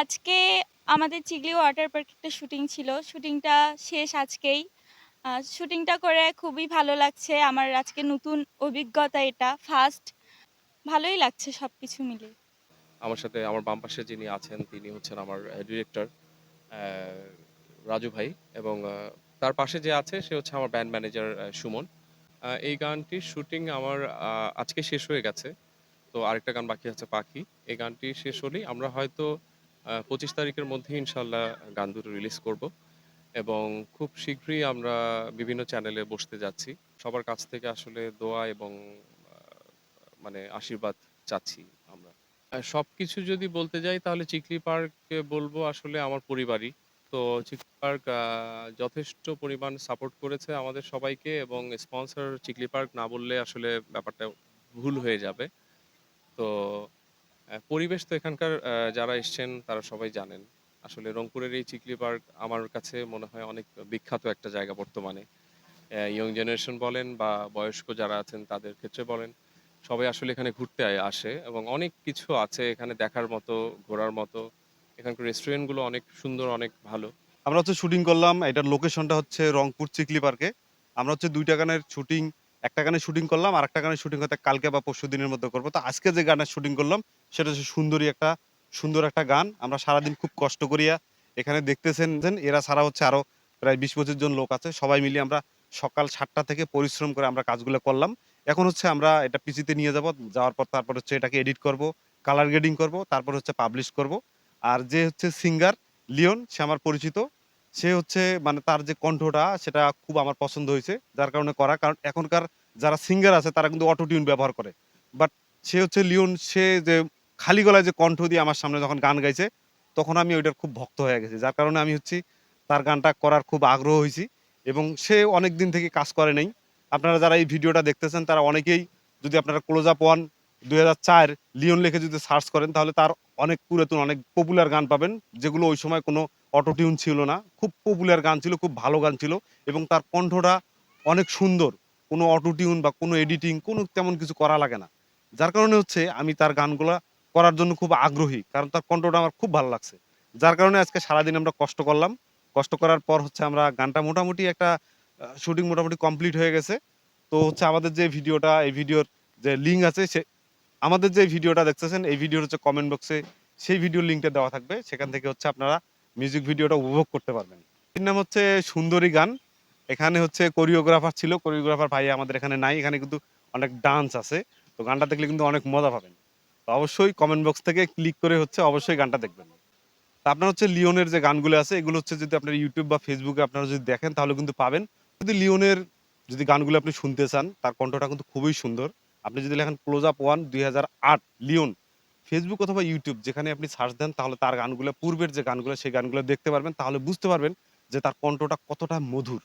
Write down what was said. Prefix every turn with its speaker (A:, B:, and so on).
A: আজকে আমাদের চিগলি ওয়াটার পার্কে একটা শুটিং ছিল। শুটিংটা শেষ আজকেই। শুটিংটা করে খুবই ভালো লাগছে। আমার আজকে নতুন অভিজ্ঞতা এটা। ফার্স্ট ভালোই লাগছে সব কিছু মিলে।
B: আমার সাথে আমার বাম পাশে যিনি আছেন, তিনি হচ্ছেন আমার ডিরেক্টর রাজু ভাই এবং তার পাশে যে আছে, সে হচ্ছে আমার ব্যান্ড ম্যানেজার সুমন। এই গানটির শুটিং আমার আজকে শেষ হয়ে গেছে। তো আরেকটা গান বাকি আছে পাখি। এই গানটি শেষ হলেই আমরা হয়তো পঁচিশ তারিখের মধ্যে ইনশাল্লাহ গান দুটো রিলিজ করব। এবং খুব শীঘ্রই আমরা বিভিন্ন চ্যানেলে বসতে যাচ্ছি। সবার কাছ থেকে আসলে দোয়া এবং মানে আশীর্বাদ চাচ্ছি আমরা। সব কিছু যদি বলতে যাই, তাহলে চিকলি পার্ককে বলব আসলে আমার পরিবারই। তো চিকলি পার্ক যথেষ্ট পরিমাণ সাপোর্ট করেছে আমাদের সবাইকে এবং স্পন্সর চিকলি পার্ক না বললে আসলে ব্যাপারটা ভুল হয়ে যাবে। তো পরিবেশ তো এখানকার যারা এসছেন তারা সবাই জানেন। আসলে রংপুরের এই চিকলি পার্ক আমার কাছে মনে হয় অনেক বিখ্যাত একটা জায়গা বর্তমানে। ইয়ং জেনারেশন বলেন বা বয়স্ক যারা আছেন তাদের ক্ষেত্রে বলেন, সবাই আসলে এখানে ঘুরতে আসে এবং অনেক কিছু আছে এখানে দেখার মতো, ঘোরার মতো। এখানকার রেস্টুরেন্টগুলো অনেক সুন্দর, অনেক ভালো।
C: আমরা হচ্ছে শুটিং করলাম, এটার লোকেশনটা হচ্ছে রংপুর চিকলি পার্কে। আমরা হচ্ছে দুইটা গানের শুটিং একটা গানের শুটিং করলাম, আর একটা গানের শুটিং হয়তো কালকে বা পরশু দিনের মধ্যে করব। তো আজকে যে গানের শুটিং করলাম, সেটা হচ্ছে সুন্দরী একটা, সুন্দর একটা গান। আমরা সারাদিন খুব কষ্ট করিয়া এখানে দেখতেছেন এরা ছাড়া হচ্ছে আরও প্রায় বিশ পঁচিশ জন লোক আছে। সবাই মিলে আমরা সকাল সাতটা থেকে পরিশ্রম করে আমরা কাজগুলো করলাম। এখন হচ্ছে আমরা এটা পিসিতে নিয়ে যাব, যাওয়ার পর তারপর হচ্ছে এটাকে এডিট করব কালার গ্রেডিং করব, তারপর হচ্ছে পাবলিশ করব। আর যে হচ্ছে সিঙ্গার লিওন সে আমার পরিচিত। সে হচ্ছে মানে তার যে কণ্ঠটা, সেটা খুব আমার পছন্দ হয়েছে। যার কারণে করা। কারণ এখনকার যারা সিঙ্গার আছে, তারা কিন্তু অটো টিউন ব্যবহার করে। বাট সে হচ্ছে লিওন, সে যে খালি গলায় যে কণ্ঠ দিয়ে আমার সামনে যখন গান গাইছে, তখন আমি ওইটার খুব ভক্ত হয়ে গেছি। যার কারণে আমি হচ্ছি, তার গানটা করার খুব আগ্রহ হয়েছি। এবং সে অনেক দিন থেকে কাজ করে নাই। আপনারা যারা এই ভিডিওটা দেখতেছেন, তারা অনেকেই যদি আপনারা ক্লোজ আপ ওয়ান দুই হাজার চার লিওন লিখে যদি সার্চ করেন, তাহলে তার অনেক পুরাতন, অনেক পপুলার গান পাবেন, যেগুলো ওই সময় কোনো অটোটিউন ছিল না। খুব পপুলার গান ছিল, খুব ভালো গান ছিল এবং তার কণ্ঠটা অনেক সুন্দর। কোনো অটোটিউন বা কোনো এডিটিং কোনো তেমন কিছু করা লাগে না। যার কারণে হচ্ছে আমি তার গানগুলা করার জন্য খুব আগ্রহী, কারণ তার কণ্ঠটা আমার খুব ভালো লাগছে। যার কারণে আজকে সারাদিন আমরা কষ্ট করলাম। কষ্ট করার পর হচ্ছে আমরা গানটা মোটামুটি একটা শুটিং মোটামুটি কমপ্লিট হয়ে গেছে। তো হচ্ছে আমাদের যে ভিডিওটা, এই ভিডিওর যে লিঙ্ক আছে সে আমাদের যে ভিডিওটা দেখতেছেন, এই ভিডিওর হচ্ছে কমেন্ট বক্সে সেই ভিডিওর লিঙ্কটা দেওয়া থাকবে। সেখান থেকে হচ্ছে আপনারা মিউজিক ভিডিওটা উপভোগ করতে পারবেন। এর নাম হচ্ছে সুন্দরী গান। এখানে হচ্ছে কোরিওগ্রাফার ছিল। কোরিওগ্রাফার ভাই আমাদের এখানে নাই। এখানে কিন্তু অনেক ডান্স আছে। তো গানটা দেখলে কিন্তু অনেক মজা পাবেন। তো অবশ্যই কমেন্ট বক্স থেকে ক্লিক করে হচ্ছে অবশ্যই গানটা দেখবেন। তা আপনার হচ্ছে লিওনের যে গানগুলো আছে, এগুলো হচ্ছে যদি আপনার ইউটিউব বা ফেসবুকে আপনারা যদি দেখেন, তাহলে কিন্তু পাবেন। যদি লিওনের যদি গানগুলো আপনি শুনতে চান, তার কণ্ঠটা কিন্তু খুবই সুন্দর। আপনি যদি লেখেন ক্লোজ আপ ওয়ান দুই হাজার আট, লিওন ফেসবুক অথবা ইউটিউব যেখানে আপনি সার্চ দেন, তাহলে তার গানগুলো, পূর্বের যে গানগুলো, সেই গানগুলো দেখতে পারবেন। তাহলে বুঝতে পারবেন যে তার কণ্ঠটা কতটা মধুর।